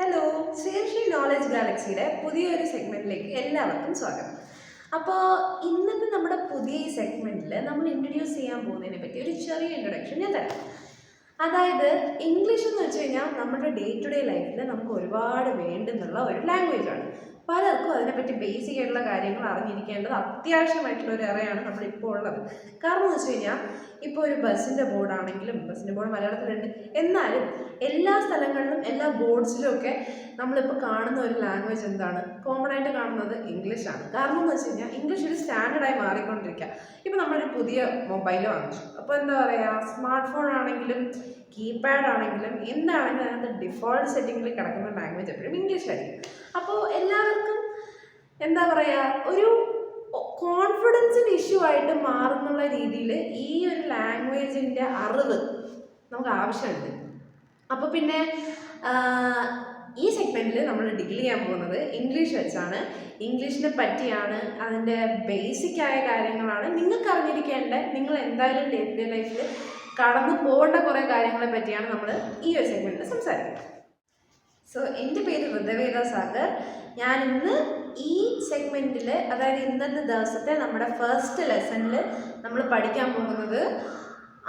Hello Sreekrishna knowledge ഗാലക്സിയുടെ പുതിയൊരു സെഗ്മെന്റിലേക്ക് എല്ലാവർക്കും സ്വാഗതം. അപ്പോൾ ഇന്നത്തെ നമ്മുടെ പുതിയ ഈ സെഗ്മെന്റിൽ നമ്മൾ ഇൻട്രൊഡ്യൂസ് ചെയ്യാൻ പോകുന്നതിനെ പറ്റി ഒരു ചെറിയ ഇൻട്രൊഡക്ഷൻ ഞാൻ തരാം. അതായത് ഇംഗ്ലീഷ് എന്ന് വെച്ച് കഴിഞ്ഞാൽ നമ്മുടെ ഡേ ടു ഡേ ലൈഫിൽ നമുക്ക് ഒരുപാട് വേണ്ടുന്നുള്ള ഒരു ലാംഗ്വേജ് ആണ്. പലർക്കും അതിനെപ്പറ്റി ബേസിക് ആയിട്ടുള്ള കാര്യങ്ങൾ അറിഞ്ഞിരിക്കേണ്ടത് അത്യാവശ്യമായിട്ടുള്ള ഒരു ഇറയാണ് നമ്മളിപ്പോൾ ഉള്ളത്. കാരണം എന്ന് വെച്ച് കഴിഞ്ഞാൽ ഇപ്പോൾ ഒരു ബസ്സിന്റെ ബോർഡാണെങ്കിലും ബസ്സിന്റെ ബോർഡ് മലയാളത്തിലുണ്ട്. എന്നാലും എല്ലാ സ്ഥലങ്ങളിലും എല്ലാ ബോർഡ്സിലും ഒക്കെ നമ്മളിപ്പോൾ കാണുന്ന ഒരു ലാംഗ്വേജ് എന്താണ്? കോമൺ ആയിട്ട് കാണുന്നത് ഇംഗ്ലീഷാണ് കാരണം എന്ന് വെച്ച് കഴിഞ്ഞാൽ ഇംഗ്ലീഷ് ഒരു സ്റ്റാൻഡേർഡായി മാറിക്കൊണ്ടിരിക്കുക ഇപ്പോൾ നമ്മളൊരു പുതിയ മൊബൈൽ വാങ്ങിച്ചു. അപ്പോൾ എന്താ പറയുക സ്മാർട്ട് ഫോൺ ആണെങ്കിലും കീപാഡ് ആണെങ്കിലും എന്താണെങ്കിലും അതിനകത്ത് ഡിഫോൾട്ട് സെറ്റിങ്ങിൽ കിടക്കുന്ന ലാംഗ്വേജ് എപ്പോഴും ഇംഗ്ലീഷ് ആയിരിക്കും. അപ്പോൾ എല്ലാവർക്കും എന്താ പറയുക ഒരു കോൺഫിഡൻസിന് ഇഷ്യൂ ആയിട്ട് മാറുന്നുള്ള രീതിയിൽ ഈ ഒരു ലാംഗ്വേജിന്റെ അറിവ് നമുക്ക് ആവശ്യമുണ്ട്. അപ്പോൾ പിന്നെ ഈ സെഗ്മെന്റിൽ നമ്മൾ ഡീൽ ചെയ്യാൻ പോകുന്നത് ഇംഗ്ലീഷ് വെച്ചാണ്. ഇംഗ്ലീഷിനെ പറ്റിയാണ് അതിന്റെ ബേസിക് ആയ കാര്യങ്ങളാണ്. നിങ്ങൾക്ക് അറിഞ്ഞിരിക്കേണ്ടത് നിങ്ങൾ എന്തായാലും ഡേ ടു ഡേ ലൈഫിൽ കടന്നു പോകേണ്ട കുറേ കാര്യങ്ങളെ പറ്റിയാണ് നമ്മൾ ഈ ഒരു സെഗ്മെന്റിൽ സംസാരിക്കുന്നത്. സോ എന്റെ പേര് ഋതവേദ സാഗർ. ഞാൻ ഇന്ന് ഈ സെഗ്മെന്റിൽ അതായത് ഇന്നത്തെ ദിവസത്തെ നമ്മുടെ ഫസ്റ്റ് ലെസണിൽ നമ്മൾ പഠിക്കാൻ പോകുന്നത്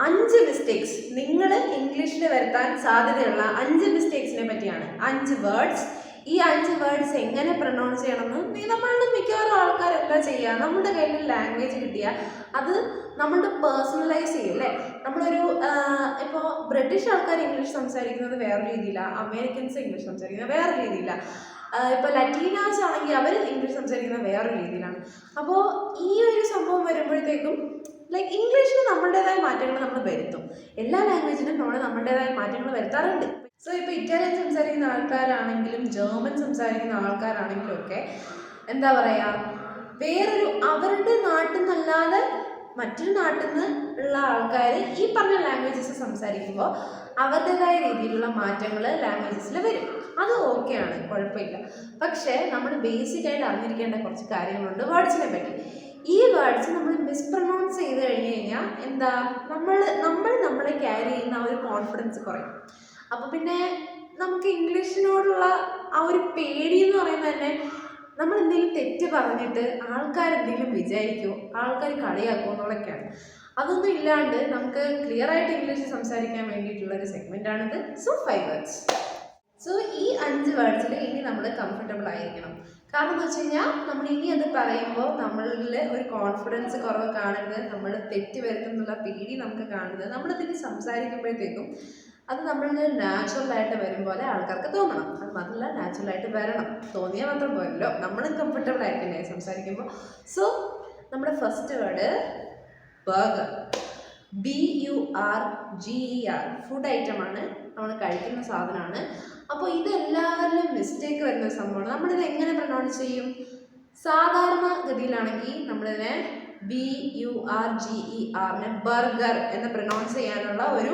അഞ്ച് മിസ്റ്റേക്സ് നിങ്ങൾ ഇംഗ്ലീഷിൽ വരുത്താൻ സാധ്യതയുള്ള അഞ്ച് മിസ്റ്റേക്സിനെ പറ്റിയാണ്. അഞ്ച് വേർഡ്സ് ഈ അഞ്ച് വേർഡ്സ് എങ്ങനെ പ്രൊണൗൺസ് ചെയ്യണമെന്ന് നീ നമ്മളുടെ മിക്കവാറും ആൾക്കാരെന്താ ചെയ്യുക? നമ്മുടെ കയ്യിൽ ലാംഗ്വേജ് കിട്ടിയാൽ അത് നമ്മളുടെ പേഴ്സണലൈസ് ചെയ്യും അല്ലേ? നമ്മളൊരു ഇപ്പോൾ ബ്രിട്ടീഷ് ആൾക്കാർ ഇംഗ്ലീഷ് സംസാരിക്കുന്നത് വേറെ രീതിയിലാണ് അമേരിക്കൻസ് ഇംഗ്ലീഷ് സംസാരിക്കുന്നത് വേറെ രീതിയിലാണ് ഇപ്പോൾ ലറ്റീനാസ് ആണെങ്കിൽ അവർ ഇംഗ്ലീഷ് സംസാരിക്കുന്നത് വേറെ രീതിയിലാണ്. അപ്പോൾ ഈ ഒരു സംഭവം വരുമ്പോഴത്തേക്കും ലൈക്ക് ഇംഗ്ലീഷിന് നമ്മളുടേതായ മാറ്റങ്ങൾ നമ്മൾ വരുത്തും. എല്ലാ ലാംഗ്വേജിനും നമ്മൾ നമ്മളുടേതായ മാറ്റങ്ങൾ വരുത്താറുണ്ട്. സോ ഇപ്പോൾ ഇറ്റാലിയൻ സംസാരിക്കുന്ന ആൾക്കാരാണെങ്കിലും ജർമ്മൻ സംസാരിക്കുന്ന ആൾക്കാരാണെങ്കിലും ഒക്കെ എന്താ പറയുക വേറൊരു അവരുടെ നാട്ടിൽ നിന്നല്ലാതെ മറ്റൊരു നാട്ടിൽ നിന്ന് ഉള്ള ആൾക്കാർ ഈ പറഞ്ഞ ലാംഗ്വേജസ് സംസാരിക്കുമ്പോൾ അവരുടേതായ രീതിയിലുള്ള മാറ്റങ്ങൾ ലാംഗ്വേജസിൽ വരും. അത് ഓക്കെയാണ് കുഴപ്പമില്ല. പക്ഷേ നമ്മൾ ബേസിക് ആയിട്ട് അറിഞ്ഞിരിക്കേണ്ട കുറച്ച് കാര്യങ്ങളുണ്ട് വേർഡ്സിനെ പറ്റി. ഈ വേർഡ്സ് നമ്മൾ മിസ്പ്രൊനൗൺസ് ചെയ്ത് കഴിഞ്ഞ് കഴിഞ്ഞാൽ എന്താ നമ്മൾ നമ്മൾ നമ്മളെ ക്യാരി ചെയ്യുന്ന ആ ഒരു കോൺഫിഡൻസ് കുറയും. അപ്പോൾ പിന്നെ നമുക്ക് ഇംഗ്ലീഷിനോടുള്ള ആ ഒരു പേടി എന്ന് പറയുന്നത് തന്നെ നമ്മൾ എന്തെങ്കിലും തെറ്റ് പറഞ്ഞിട്ട് ആൾക്കാർ എന്തെങ്കിലും വിചാരിക്കുമോ ആൾക്കാർ കളിയാക്കുമോ എന്നുള്ളതൊക്കെയാണ്. അതൊന്നും ഇല്ലാണ്ട് നമുക്ക് ക്ലിയർ ആയിട്ട് ഇംഗ്ലീഷ് സംസാരിക്കാൻ വേണ്ടിയിട്ടുള്ള ഒരു സെഗ്മെന്റാണിത് സോ ഫൈവ് വേർഡ്സ് സോ ഈ അഞ്ച് വേർഡ്സിൽ ഇനി നമ്മൾ കംഫർട്ടബിൾ ആയിരിക്കണം. കാരണം എന്ന് വെച്ച് കഴിഞ്ഞാൽ നമ്മൾ ഇനി അത് പറയുമ്പോൾ നമ്മളിൽ ഒരു കോൺഫിഡൻസ് കുറവ് കാണരുത്. നമ്മൾ തെറ്റ് വരുത്തുന്നുള്ള പേടി നമുക്ക് കാണരുത്. നമ്മളിതിന് സംസാരിക്കുമ്പോഴത്തേക്കും അത് നമ്മളിൽ നാച്ചുറലായിട്ട് വരും പോലെ ആൾക്കാർക്ക് തോന്നണം. അത് മാത്രമല്ല നാച്ചുറലായിട്ട് വരണം. തോന്നിയാൽ മാത്രം പോരല്ലോ. നമ്മളും കംഫർട്ടബിൾ ആയിരിക്കില്ലേ സംസാരിക്കുമ്പോൾ സോ നമ്മുടെ first word burger B U R G E R food ഐറ്റമാണ് നമ്മൾ കഴിക്കുന്ന സാധനമാണ് അപ്പോൾ ഇതെല്ലാവരിലും മിസ്റ്റേക്ക് വരുന്ന സംഭവമാണ്. നമ്മളിത് എങ്ങനെ പ്രൊനൗൺസ് ചെയ്യും? സാധാരണ ഗതിയിലാണെങ്കിൽ നമ്മളിതിനെ B U R G E ആറിനെ ബർഗർ എന്ന് പ്രൊനൗൺസ് ചെയ്യാനുള്ള ഒരു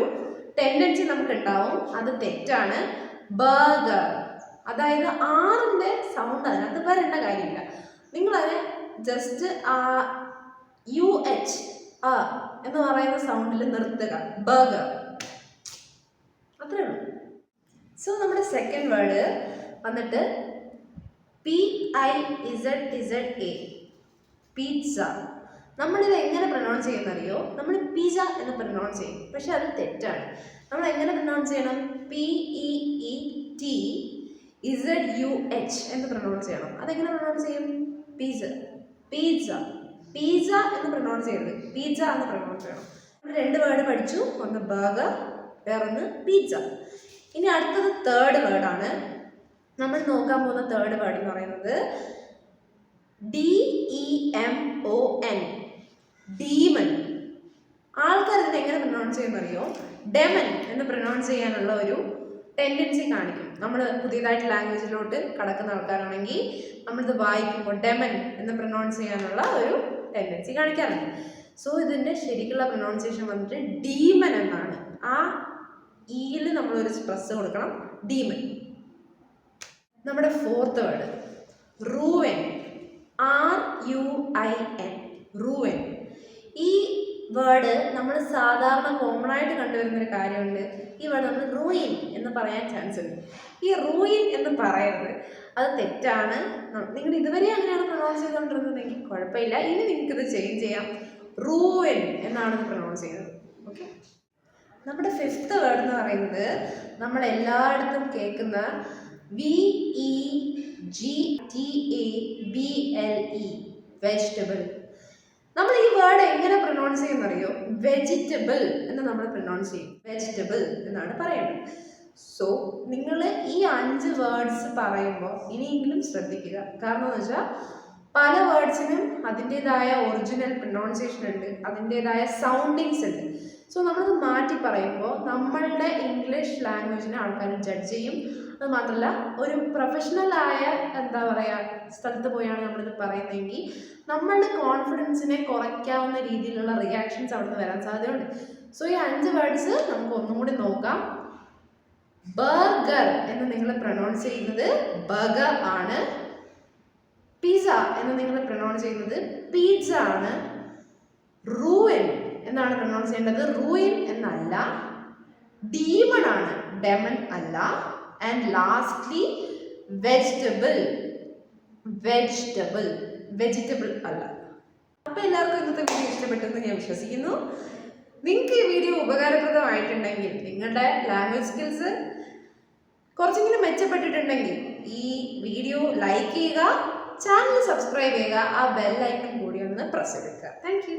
ടെൻഡൻസി നമുക്ക് ഉണ്ടാവും അത് തെറ്റാണ്. ബർഗർ അതായത് ആറിന്റെ സൗണ്ട് അതിനകത്ത് വരേണ്ട കാര്യമില്ല. നിങ്ങളതിനെ ജസ്റ്റ് ആ യു എച്ച് അ എന്ന് പറയുന്ന സൗണ്ടിൽ നിർത്തുക. ബർഗർ അത്രേ ഉള്ളൂ സോ നമ്മുടെ സെക്കൻഡ് വേർഡ് വന്നിട്ട് P I Z Z A pizza നമ്മളിത് എങ്ങനെ പ്രൊനൗൺസ് ചെയ്യുന്നറിയോ? നമ്മൾ പിസ എന്ന് പ്രൊനൗൺസ് ചെയ്യും. പക്ഷെ അത് തെറ്റാണ്. നമ്മൾ എങ്ങനെ പ്രൊനൗൺസ് ചെയ്യണം? P E E T Z U H എന്ന് പ്രൊനൗൺസ് ചെയ്യണം. അതെങ്ങനെ പ്രൊനൗൺസ് ചെയ്യും? പിസ പീസ പീസ എന്ന് പ്രൊനൗൺസ് ചെയ്യരുത്. പീസ എന്ന് പ്രൊനൗൺസ് ചെയ്യണം. നമ്മൾ രണ്ട് വേർഡ് പഠിച്ചു. ഒന്ന് ബർഗർ വേറൊന്ന് പീസ ഇനി അടുത്തത് തേർഡ് വേർഡാണ് നമ്മൾ നോക്കാൻ പോകുന്ന തേർഡ് വേർഡ് എന്ന് പറയുന്നത് D E M O N demon ആൾക്കാർ ഇതിനെ എങ്ങനെ പ്രൊനൗൺസ് പറയുമോ ഡെമൻ എന്ന് പ്രൊനൗൺസ് ചെയ്യാനുള്ള ഒരു ടെൻഡൻസി കാണിക്കും. നമ്മൾ പുതിയതായിട്ട് ലാംഗ്വേജിലോട്ട് കടക്കുന്ന ആൾക്കാരാണെങ്കിൽ നമ്മളിത് വായിക്കുമ്പോൾ ഡെമൻ എന്ന് പ്രൊനൗൺസ് ചെയ്യാനുള്ള ഒരു ടെൻഡൻസി കാണിക്കാറുണ്ട്. സോ ഇതിന്റെ ശരിക്കുള്ള പ്രൊനൗൺസിയേഷൻ വന്നിട്ട് ഡീമൻ എന്നാണ്. ആ ഈയിൽ നമ്മളൊരു സ്ട്രെസ് കൊടുക്കണം. ഡീമൻ നമ്മുടെ fourth word ruin R U I N ruin ഈ വേർഡ് നമ്മൾ സാധാരണ കോമൺ ആയിട്ട് കണ്ടുവരുന്ന ഒരു കാര്യമുണ്ട്. ഈ വേർഡ് നമ്മൾ റൂയിൻ എന്ന് പറയാൻ ചാൻസ് ഉണ്ട്. ഈ റൂയിൻ എന്ന് പറയുന്നത് അത് തെറ്റാണ്. നിങ്ങൾ ഇതുവരെ അങ്ങനെയാണ് പ്രൊണൗൺസ് ചെയ്തുകൊണ്ടിരുന്നതെങ്കിൽ കുഴപ്പമില്ല. ഇനി നിങ്ങൾക്കിത് ചേഞ്ച് ചെയ്യാം. റൂയിൻ എന്നാണ് ഇത് പ്രൊണൗൺസ് ചെയ്യുന്നത്. ഓക്കെ നമ്മുടെ ഫിഫ്ത്ത് വേർഡ് എന്ന് പറയുന്നത് നമ്മൾ എല്ലായിടത്തും കേൾക്കുന്ന V E G T A B L E vegetable നമ്മൾ ഈ വേർഡ് എങ്ങനെ പ്രൊനൗൺസ് ചെയ്യുന്നറിയോ? വെജിറ്റബിൾ എന്ന് നമ്മൾ പ്രൊനൗൺസ് ചെയ്യും. വെജിറ്റബിൾ എന്നാണ് പറയുന്നത്. സോ നിങ്ങൾ ഈ അഞ്ച് വേർഡ്സ് പറയുമ്പോൾ ഇനിയെങ്കിലും ശ്രദ്ധിക്കുക. കാരണം എന്ന് വെച്ചാൽ പല വേർഡ്സിനും അതിന്റെതായ ഒറിജിനൽ പ്രൊനൗൺസിയേഷൻ ഉണ്ട് അതിന്റെതായ സൗണ്ടിങ്സ് ഉണ്ട്. സോ നമ്മളത് മാറ്റി പറയുമ്പോൾ നമ്മളുടെ ഇംഗ്ലീഷ് ലാംഗ്വേജിനെ ആൾക്കാർ ജഡ്ജ് ചെയ്യും. അത് മാത്രമല്ല ഒരു പ്രൊഫഷണലായ എന്താ പറയുക സ്ഥലത്ത് പോയാണ് നമ്മളിത് പറയുന്നതെങ്കിൽ നമ്മളുടെ കോൺഫിഡൻസിനെ കുറയ്ക്കാവുന്ന രീതിയിലുള്ള റിയാക്ഷൻസ് അവിടെ നിന്ന് വരാൻ സാധ്യതയുണ്ട്. സോ ഈ അഞ്ച് വേർഡ്സ് നമുക്ക് ഒന്നും കൂടി നോക്കാം. ബർഗർ എന്ന് നിങ്ങൾ പ്രൊനൗൺസ് ചെയ്യുന്നത് ബർഗർ ആണ്. പിസ എന്ന് നിങ്ങൾ പ്രൊനൗൺസ് ചെയ്യുന്നത് പീസ ആണ്. റൂയിൻ എന്നാണ് പ്രൊനൗൺസ് ചെയ്യേണ്ടത്? റൂയിൻ എന്നല്ല ഡീമൺ ആണ്. ഡെമൺ അല്ല. And lastly vegetable vegetable vegetable അല്ല. അപ്പോൾ എല്ലാവർക്കും ഇന്നത്തെ വീഡിയോ ഇഷ്ടപ്പെട്ടെന്ന് ഞാൻ വിശ്വസിക്കുന്നു. നിങ്ങൾക്ക് ഈ വീഡിയോ ഉപകാരപ്രദമായിട്ടുണ്ടെങ്കിൽ നിങ്ങളുടെ ലാംഗ്വേജ് സ്കിൽസ് കുറച്ചെങ്കിലും മെച്ചപ്പെട്ടിട്ടുണ്ടെങ്കിൽ ഈ വീഡിയോ ലൈക്ക് ചെയ്യുക ചാനൽ സബ്സ്ക്രൈബ് ചെയ്യുക ആ ബെല്ലൈക്കൺ കൂടി ഒന്ന് പ്രസ് എടുക്കുക. താങ്ക്